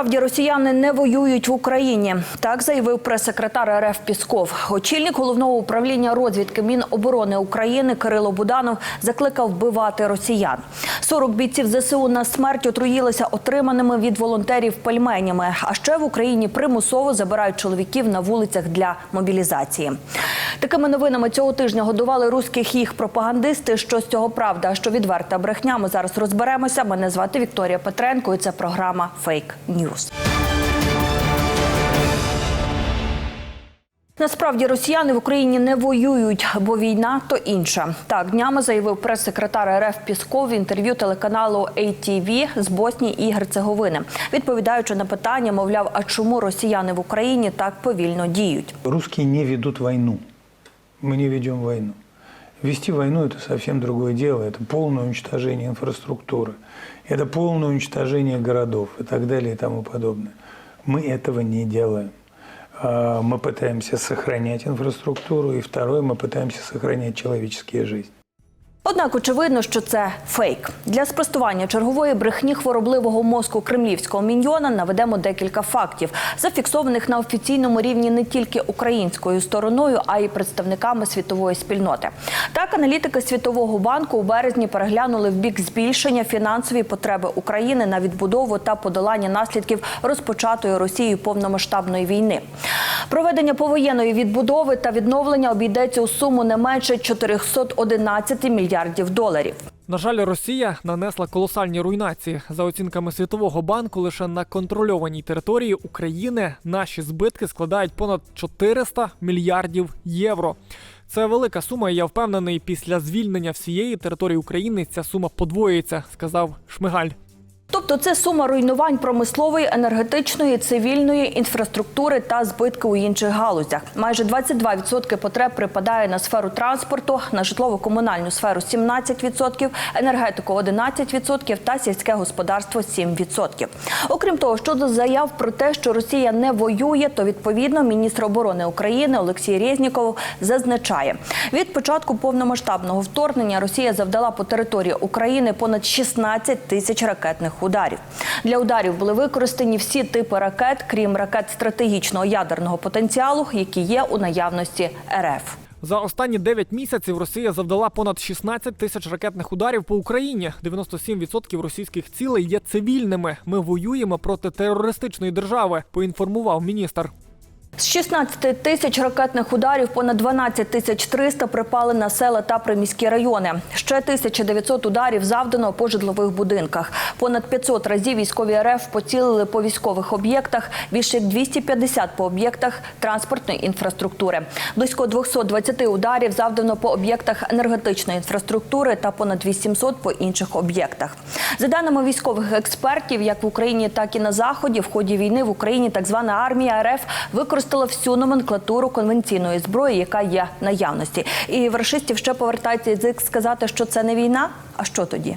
Насправді росіяни не воюють в Україні. Так заявив прес-секретар РФ Пісков. Очільник головного управління розвідки Міноборони України Кирило Буданов закликав вбивати росіян. 40 бійців ЗСУ на смерть отруїлися отриманими від волонтерів пельменями. А ще в Україні примусово забирають чоловіків на вулицях для мобілізації. Такими новинами цього тижня годували руських їх пропагандисти. Що з цього правда, а що відверта брехня. Ми зараз розберемося. Мене звати Вікторія Петренко. і Це програма Фейк Ньюз. Насправді росіяни в Україні не воюють, бо війна то інша. Так днями заявив прес-секретар РФ Пісков в інтерв'ю телеканалу ATV з Боснії і Герцеговини, відповідаючи на питання, мовляв, а чому росіяни в Україні так повільно діють? Русские не ведут войну. Мы не ведем войну. Вести войну – это совсем другое дело. Это полное уничтожение инфраструктуры. Это полное уничтожение городов и так далее и тому подобное. Мы этого не делаем. А, Мы пытаемся сохранять инфраструктуру. И второе, мы пытаемся сохранять человеческие жизни. Однак очевидно, що це фейк. Для спростування чергової брехні хворобливого мозку кремлівського міньйона наведемо декілька фактів, зафіксованих на офіційному рівні не тільки українською стороною, а й представниками світової спільноти. Так, аналітики Світового банку у березні переглянули в бік збільшення фінансової потреби України на відбудову та подолання наслідків розпочатої Росією повномасштабної війни. Проведення повоєнної відбудови та відновлення обійдеться у суму не менше 411 мільярдів доларів. На жаль, Росія нанесла колосальні руйнації. За оцінками Світового банку, лише на контрольованій території України наші збитки складають понад 400 мільярдів євро. Це велика сума. Я впевнений, після звільнення всієї території України ця сума подвоїться, сказав Шмигаль. Тобто це сума руйнувань промислової, енергетичної, цивільної інфраструктури та збитки у інших галузях. Майже 22% потреб припадає на сферу транспорту, на житлово-комунальну сферу 17%, енергетику 11% та сільське господарство 7%. Окрім того, щодо заяв про те, що Росія не воює, то відповідно міністр оборони України Олексій Резніков зазначає, від початку повномасштабного вторгнення Росія завдала по території України понад 16 тисяч ракетних ударів. Для ударів були використані всі типи ракет, крім ракет стратегічного ядерного потенціалу, які є у наявності РФ. За останні 9 місяців Росія завдала понад 16 тисяч ракетних ударів по Україні. 97% російських цілей є цивільними. Ми воюємо проти терористичної держави. Поінформував міністр. З 16 тисяч ракетних ударів понад 12 тисяч 300 припали на села та приміські райони. Ще 1900 ударів завдано по житлових будинках. Понад 500 разів військові РФ поцілили по військових об'єктах, більше як 250 по об'єктах транспортної інфраструктури. Близько 220 ударів завдано по об'єктах енергетичної інфраструктури та понад 800 по інших об'єктах. За даними військових експертів, як в Україні, так і на заході, в ході війни в Україні так звана армія РФ використала всю номенклатуру конвенційної зброї, яка є наявності. І в рашистів ще повертається язик сказати, що це не війна. А що тоді?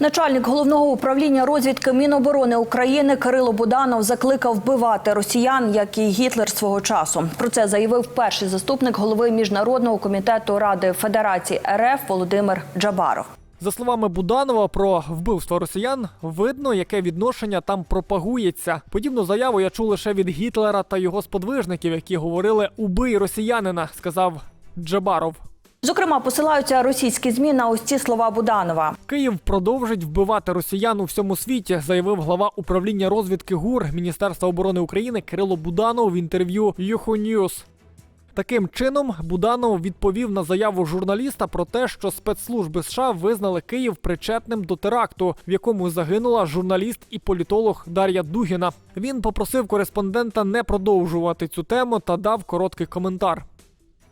Начальник головного управління розвідки Міноборони України Кирило Буданов закликав вбивати росіян, як і Гітлер свого часу. Про це заявив перший заступник голови міжнародного комітету Ради Федерації РФ Володимир Джабаров. За словами Буданова про вбивство росіян, видно, яке відношення там пропагується. Подібну заяву я чув лише від Гітлера та його сподвижників, які говорили Убий росіянина, сказав Джабаров. Зокрема, посилаються російські змі на ось ці слова Буданова. Київ продовжить вбивати росіян у всьому світі, заявив глава управління розвідки ГУР Міністерства оборони України Кирило Буданов в інтерв'ю Юху Ньюс. Таким чином, Буданов відповів на заяву журналіста про те, що спецслужби США визнали Київ причетним до теракту, в якому загинула журналіст і політолог Дар'я Дугіна. Він попросив кореспондента не продовжувати цю тему та дав короткий коментар.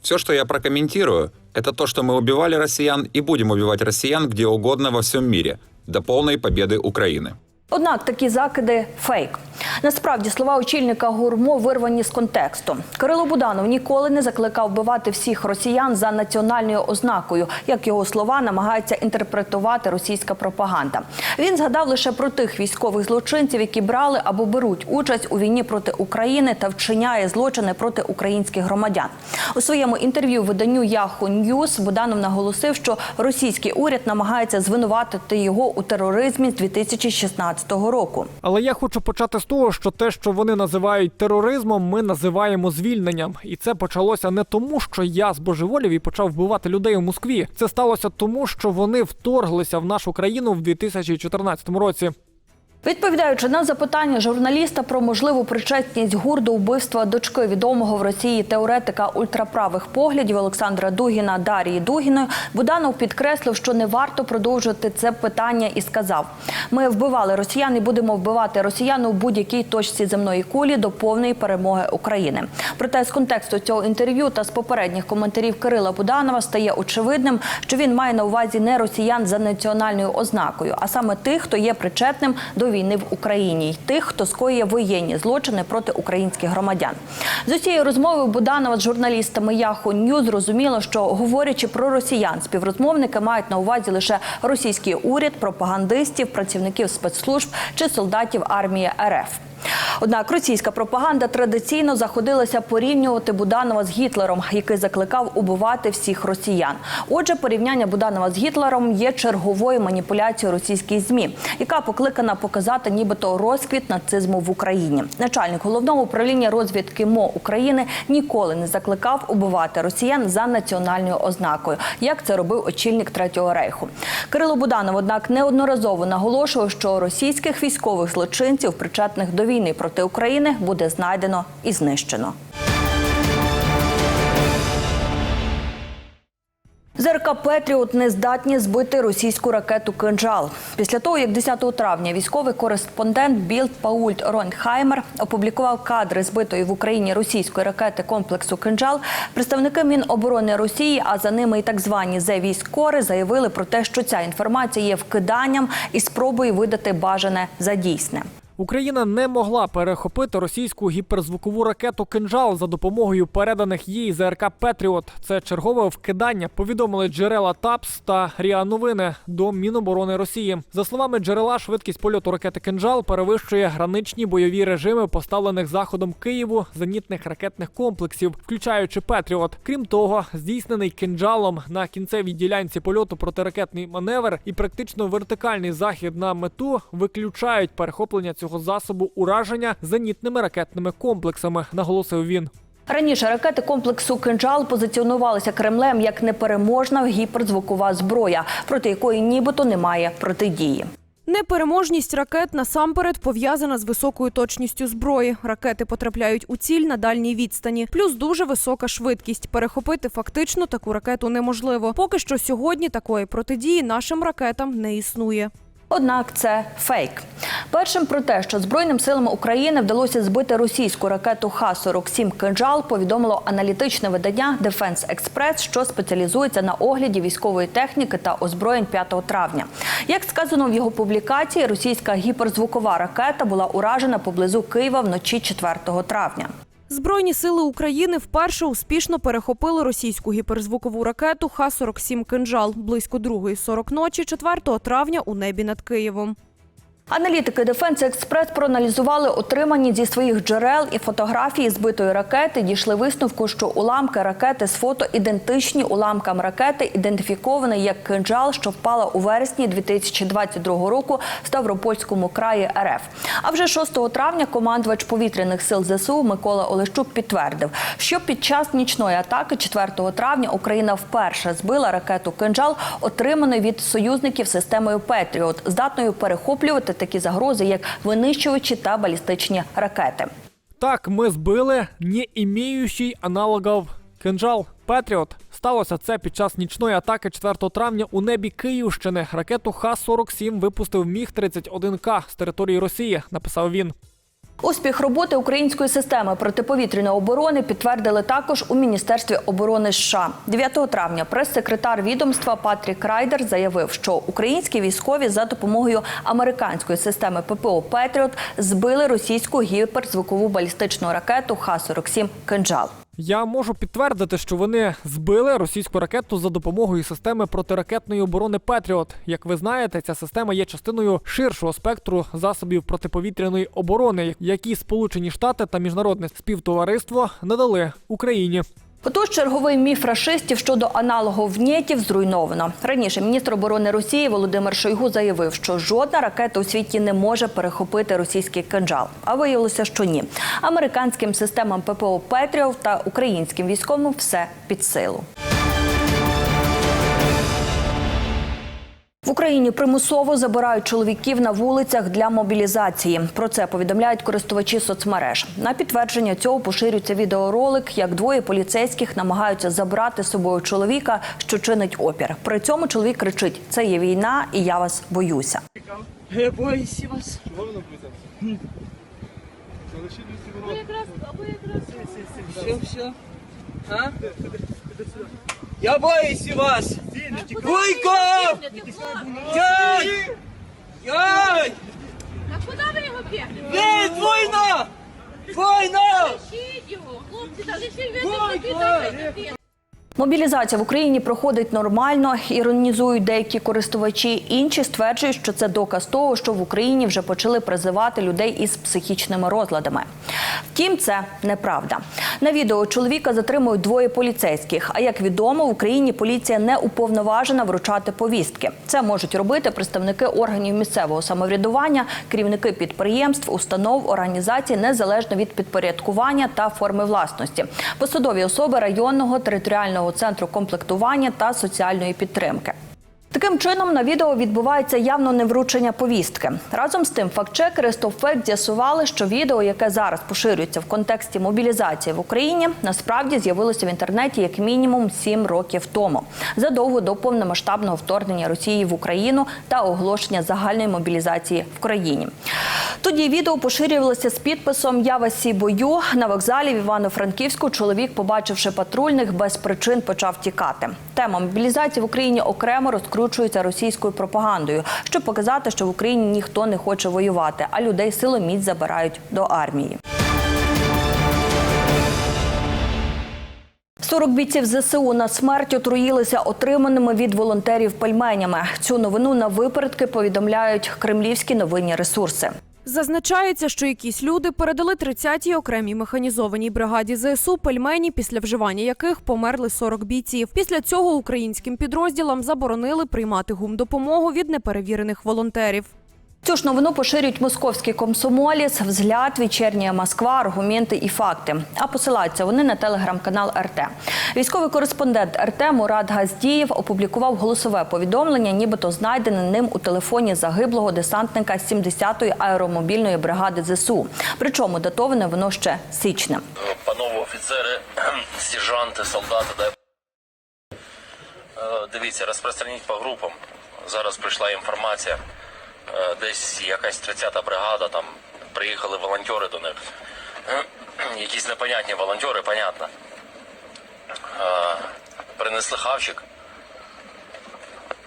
Все, что я прокомментирую, это то, что мы убивали россиян и будем убивать россиян где угодно во всем мире, до полной победы Украины. Однак такі закиди фейк. Насправді слова очільника гурмо вирвані з контексту. Кирило Буданов ніколи не закликав вбивати всіх росіян за національною ознакою, як його слова намагається інтерпретувати російська пропаганда. Він згадав лише про тих військових злочинців, які брали або беруть участь у війні проти України та вчиняє злочини проти українських громадян. У своєму інтерв'ю виданню Yahoo News Буданов наголосив, що російський уряд намагається звинуватити його у тероризмі з 2016 року. Але я хочу почати з того, що те, що вони називають тероризмом, ми називаємо звільненням. І це почалося не тому, що я збожеволів і почав вбивати людей у Москві. Це сталося тому, що вони вторглися в нашу країну в 2014 році. Відповідаючи на запитання журналіста про можливу причетність ГУР до вбивства дочки відомого в Росії теоретика ультраправих поглядів Олександра Дугіна Дарії Дугіної, Буданов підкреслив, що не варто продовжувати це питання і сказав: ми вбивали росіян і будемо вбивати росіян у будь-якій точці земної кулі до повної перемоги України. Проте з контексту цього інтерв'ю та з попередніх коментарів Кирила Буданова стає очевидним, що він має на увазі не росіян за національною ознакою, а саме тих, хто є причетним до війни в Україні, й тих, хто скоює воєнні злочини проти українських громадян. З усієї розмови Буданова з журналістами Яху News зрозуміло, що говорячи про росіян, співрозмовники мають на увазі лише російський уряд, пропагандистів, працівників спецслужб чи солдатів армії РФ. Однак російська пропаганда традиційно заходилася порівнювати Буданова з Гітлером, який закликав убивати всіх росіян. Отже, порівняння Буданова з Гітлером є черговою маніпуляцією російських змі, яка покликана показати, нібито розквіт нацизму в Україні. Начальник головного управління розвідки МО України ніколи не закликав убивати росіян за національною ознакою, як це робив очільник третього рейху. Кирило Буданов, однак, неодноразово наголошував, що російських військових злочинців, причетних до війни проти України, буде знайдено і знищено. ЗРК Петріот не здатні збити російську ракету «Кинджал». Після того, як 10 травня військовий кореспондент Білд Паульт Ронхаймер опублікував кадри збитої в Україні російської ракети комплексу «Кинджал», представники Міноборони Росії, а за ними і так звані зе військори, заявили про те, що ця інформація є вкиданням і спробою видати бажане за дійсне. Україна не могла перехопити російську гіперзвукову ракету «Кинжал» за допомогою переданих їй ЗРК Петріот. Це чергове вкидання. Повідомили джерела ТАПС та РІА Новини до Міноборони Росії. За словами джерела, швидкість польоту ракети «Кинжал» перевищує граничні бойові режими, поставлених заходом Києву зенітних ракетних комплексів, включаючи Петріот. Крім того, здійснений кинджалом на кінцевій ділянці польоту протиракетний маневр і практично вертикальний захід на мету виключають перехоплення цього засобу ураження зенітними ракетними комплексами, наголосив він. Раніше ракети комплексу «Кинджал» позиціонувалися Кремлем як непереможна гіперзвукова зброя, проти якої нібито немає протидії. Непереможність ракет насамперед пов'язана з високою точністю зброї. Ракети потрапляють у ціль на дальній відстані, плюс дуже висока швидкість. Перехопити фактично таку ракету неможливо. Поки що сьогодні такої протидії нашим ракетам не існує. Однак це фейк. Першим про те, що Збройним силам України вдалося збити російську ракету Х-47 «Кинджал», повідомило аналітичне видання Defense Express, що спеціалізується на огляді військової техніки та озброєнь 5 травня. Як сказано в його публікації, російська гіперзвукова ракета була уражена поблизу Києва вночі 4 травня. Збройні сили України вперше успішно перехопили російську гіперзвукову ракету Х-47 «Кинжал» близько 2.40 ночі 4 травня у небі над Києвом. Аналітики Defense Express проаналізували отримані зі своїх джерел і фотографії збитої ракети. Дійшли висновку, що уламки ракети з фото ідентичні уламкам ракети, ідентифікованої як кинджал, що впала у вересні 2022 року в Ставропольському краї РФ. А вже 6 травня командувач повітряних сил ЗСУ Микола Олещук підтвердив, що під час нічної атаки 4 травня Україна вперше збила ракету кинджал, отриману від союзників системою Петріот, здатною перехоплювати такі загрози, як винищувачі та балістичні ракети. Так, ми збили не імеючий аналогов кинжал Петріот. Сталося це під час нічної атаки 4 травня у небі Київщини. Ракету Х-47 випустив Міг 31 К з території Росії. Написав він. Успіх роботи української системи протиповітряної оборони підтвердили також у Міністерстві оборони США. 9 травня прес-секретар відомства Патрік Райдер заявив, що українські військові за допомогою американської системи ППО Петріот збили російську гіперзвукову балістичну ракету Х-47 «Кинджал». Я можу підтвердити, що вони збили російську ракету за допомогою системи протиракетної оборони Петріот. Як ви знаєте, ця система є частиною ширшого спектру засобів протиповітряної оборони, які Сполучені Штати та міжнародне співтовариство надали Україні. Отож, черговий міф рашистів щодо аналогов-нєтів зруйновано. Раніше міністр оборони Росії Володимир Шойгу заявив, що жодна ракета у світі не може перехопити російський кинджал. А виявилося, що ні. Американським системам ППО Петріов та українським військовим все під силу. В Україні примусово забирають чоловіків на вулицях для мобілізації. Про це повідомляють користувачі соцмереж. На підтвердження цього поширюється відеоролик, як двоє поліцейських намагаються забрати з собою чоловіка, що чинить опір. При цьому чоловік кричить: Це є війна, і я вас боюся. Я боюсь вас. Все, все. А? Я боюсь вас. Вуйко! Дядь! Дядь! А куди ви його бігли? Ні, двойно! Двойно! Лишіть його, хлопці, та лишіть ви тут. Мобілізація в Україні проходить нормально, іронізують деякі користувачі. Інші стверджують, що це доказ того, що в Україні вже почали призивати людей із психічними розладами. Втім, це неправда. На відео чоловіка затримують двоє поліцейських. А як відомо, в Україні поліція не уповноважена вручати повістки. Це можуть робити представники органів місцевого самоврядування, керівники підприємств, установ, організацій незалежно від підпорядкування та форми власності, посадові особи районного територіального центру комплектування та соціальної підтримки. Таким чином на відео відбувається явно невручення повістки. Разом з тим, фактчекери StopFact з'ясували, що відео, яке зараз поширюється в контексті мобілізації в Україні, насправді з'явилося в інтернеті як мінімум 7 років тому, задовго до повномасштабного вторгнення Росії в Україну та оголошення загальної мобілізації в країні. Тоді відео поширювалося з підписом Я вас бою на вокзалі в Івано-Франківську. Чоловік, побачивши патрульних, без причин почав тікати. Тема мобілізації в Україні окремо розкручується російською пропагандою, щоб показати, що в Україні ніхто не хоче воювати, а людей силоміць забирають до армії. 40 бійців ЗСУ на смерть отруїлися отриманими від волонтерів пельменями. Цю новину на випередки повідомляють кремлівські новинні ресурси. Зазначається, що якісь люди передали 30-й окремій механізованій бригаді ЗСУ пельмені, після вживання яких померли 40 бійців. Після цього українським підрозділам заборонили приймати гумдопомогу від неперевірених волонтерів. Цю ж новину поширюють московські комсомоліс, взгляд, вечірня Москва, аргументи і факти. А посилаються вони на телеграм-канал РТ. Військовий кореспондент РТ Мурат Газдієв опублікував голосове повідомлення, нібито знайдене ним у телефоні загиблого десантника 70-ї аеромобільної бригади ЗСУ. Причому датоване воно ще січним. Панове офіцери, сержанти, солдати, дай Е, дивіться, розпространіть по групам. Зараз прийшла інформація. Е, Десь якась 30-та бригада, там приїхали волонтери до них. Якісь непонятні волонтери, понятно. Е, Принесли хавчик,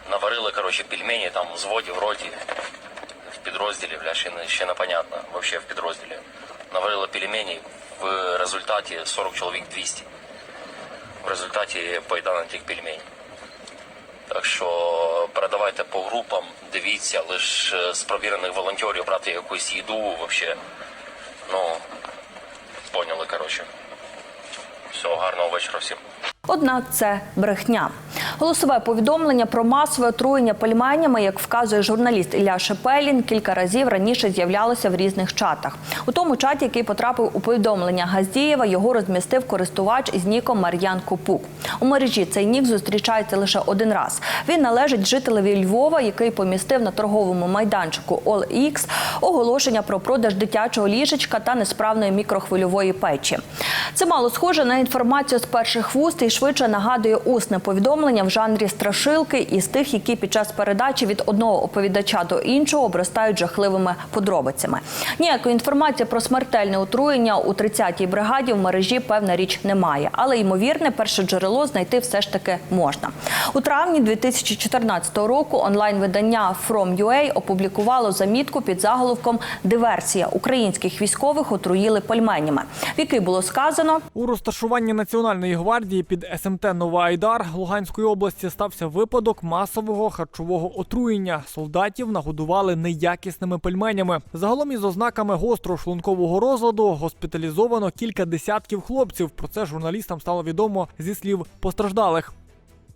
наварили, коротше, пельмені там в зводі, в роті, в підрозділі, бля, ще, ще непонятно, вообще в підрозділі. Наварили пельмені, в результаті 40 чоловік 200. В результаті поїдання тих пельменей. Так що передавайте по групам, дивіться, лише з провірених волонтерів брати якусь їду взагалі. Ну, поняли, коротше. Всього гарного вечора всім. Однак це брехня. Голосове повідомлення про масове отруєння пельменями, як вказує журналіст Ілля Шепелін, кілька разів раніше з'являлося в різних чатах. У тому чаті, який потрапив у повідомлення Газдієва, його розмістив користувач із ніком Мар'ян Копук. У мережі цей нік зустрічається лише один раз. Він належить жителеві Львова, який помістив на торговому майданчику OLX оголошення про продаж дитячого ліжечка та несправної мікрохвильової печі. Це мало схоже на інформацію з перших вуст і швидше нагадує усне повідомлення вже жанрі страшилки і з тих, які під час передачі від одного оповідача до іншого обростають жахливими подробицями. Ніякої інформації про смертельне отруєння у 30-й бригаді в мережі певна річ немає, але ймовірне перше джерело знайти все ж таки можна. У травні 2014 року онлайн-видання From.ua опублікувало замітку під заголовком Диверсія українських військових отруїли пельменями, в якій було сказано. У розташуванні Національної гвардії під СМТ Нова Айдар Луганської області стався випадок масового харчового отруєння. Солдатів нагодували неякісними пельменями. Загалом із ознаками гостро шлункового розладу госпіталізовано кілька десятків хлопців. Про це журналістам стало відомо зі слів постраждалих.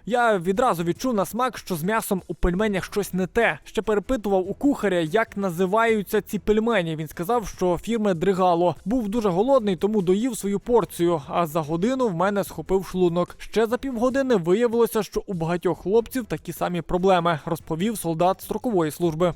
Я відразу відчув на смак, що з м'ясом у пельменях щось не те. Ще перепитував у кухаря, як називаються ці пельмені. Він сказав, що фірми Дригало. Був дуже голодний, тому доїв свою порцію. А за годину в мене схопив шлунок. Ще за півгодини виявилося, що у багатьох хлопців такі самі проблеми, розповів солдат строкової служби.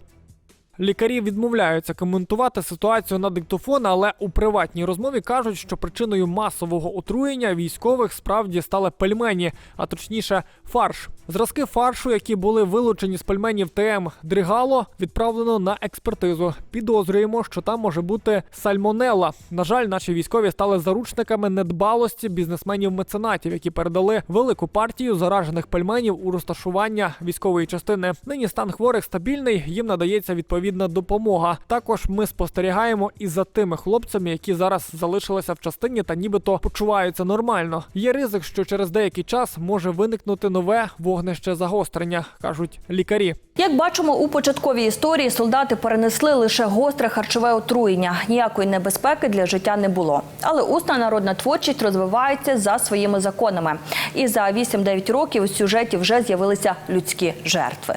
Лікарі відмовляються коментувати ситуацію на диктофон, але у приватній розмові кажуть, що причиною масового отруєння військових справді стали пельмені, а точніше, фарш. Зразки фаршу, які були вилучені з пельменів ТМ Дригало, відправлено на експертизу. Підозрюємо, що там може бути сальмонелла. На жаль, наші військові стали заручниками недбалості бізнесменів-меценатів, які передали велику партію заражених пельменів у розташування військової частини. Нині стан хворих стабільний, їм надається відповідна допомога. Також ми спостерігаємо і за тими хлопцями, які зараз залишилися в частині та нібито почуваються нормально. Є ризик, що через деякий час може виникнути нове вогнище загострення, кажуть лікарі. Як бачимо, у початковій історії солдати перенесли лише гостре харчове отруєння. Ніякої небезпеки для життя не було. Але усна народна творчість розвивається за своїми законами. І за 8-9 років у сюжеті вже з'явилися людські жертви.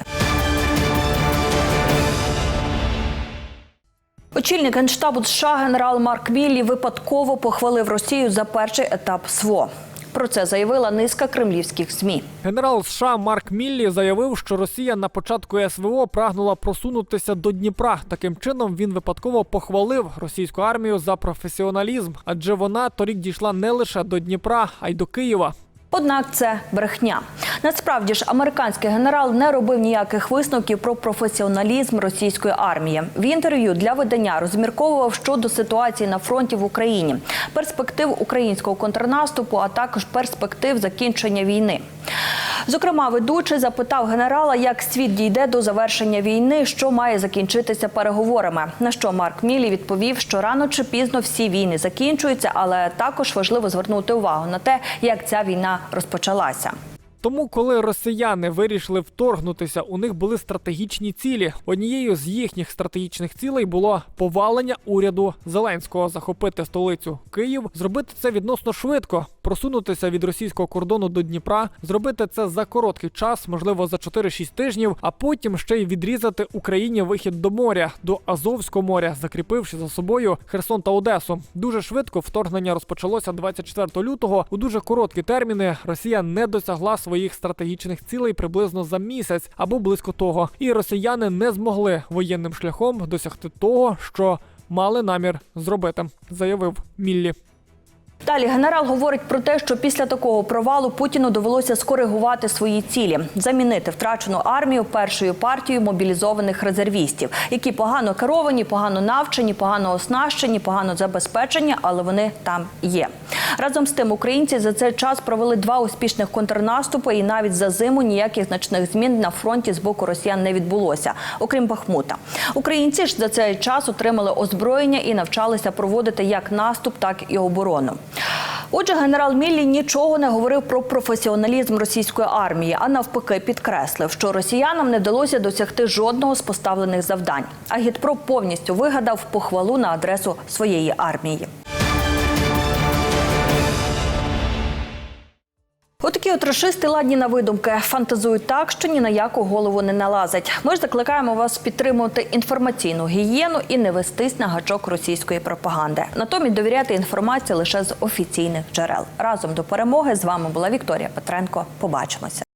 Очільник генштабу США генерал Марк Міллі випадково похвалив Росію за перший етап СВО. Про це заявила низка кремлівських ЗМІ. Генерал США Марк Міллі заявив, що Росія на початку СВО прагнула просунутися до Дніпра. Таким чином він випадково похвалив російську армію за професіоналізм, адже вона торік дійшла не лише до Дніпра, а й до Києва. Однак це брехня. Насправді ж американський генерал не робив ніяких висновків про професіоналізм російської армії. В інтерв'ю для видання розмірковував щодо ситуації на фронті в Україні, перспектив українського контрнаступу, а також перспектив закінчення війни. Зокрема, ведучий запитав генерала, як світ дійде до завершення війни, що має закінчитися переговорами. На що Марк Мілі відповів, що рано чи пізно всі війни закінчуються, але також важливо звернути увагу на те, як ця війна розпочалася. Тому, коли росіяни вирішили вторгнутися, у них були стратегічні цілі. Однією з їхніх стратегічних цілей було повалення уряду Зеленського, захопити столицю Київ, зробити це відносно швидко, просунутися від російського кордону до Дніпра, зробити це за короткий час, можливо, за 4-6 тижнів, а потім ще й відрізати Україні вихід до моря, до Азовського моря, закріпивши за собою Херсон та Одесу. Дуже швидко вторгнення розпочалося 24 лютого. У дуже короткі терміни Росія не досягла своїх стратегічних цілей приблизно за місяць або близько того. І росіяни не змогли воєнним шляхом досягти того, що мали намір зробити, заявив Міллі. Далі генерал говорить про те, що після такого провалу Путіну довелося скоригувати свої цілі, замінити втрачену армію першою партією мобілізованих резервістів, які погано керовані, погано навчені, погано оснащені, погано забезпечені, але вони там є. Разом з тим, українці за цей час провели два успішних контрнаступи, і навіть за зиму ніяких значних змін на фронті з боку росіян не відбулося, окрім Бахмута. Українці ж за цей час отримали озброєння і навчалися проводити як наступ, так і оборону. Отже, генерал Міллі нічого не говорив про професіоналізм російської армії, а навпаки, підкреслив, що росіянам не вдалося досягти жодного з поставлених завдань. А Агітпро повністю вигадав похвалу на адресу своєї армії. Отакі от рашисти ладні на видумки фантазують так, що ні на яку голову не налазить. Ми ж закликаємо вас підтримувати інформаційну гігієну і не вестись на гачок російської пропаганди. Натомість довіряти інформації лише з офіційних джерел. Разом до перемоги з вами була Вікторія Петренко. Побачимося.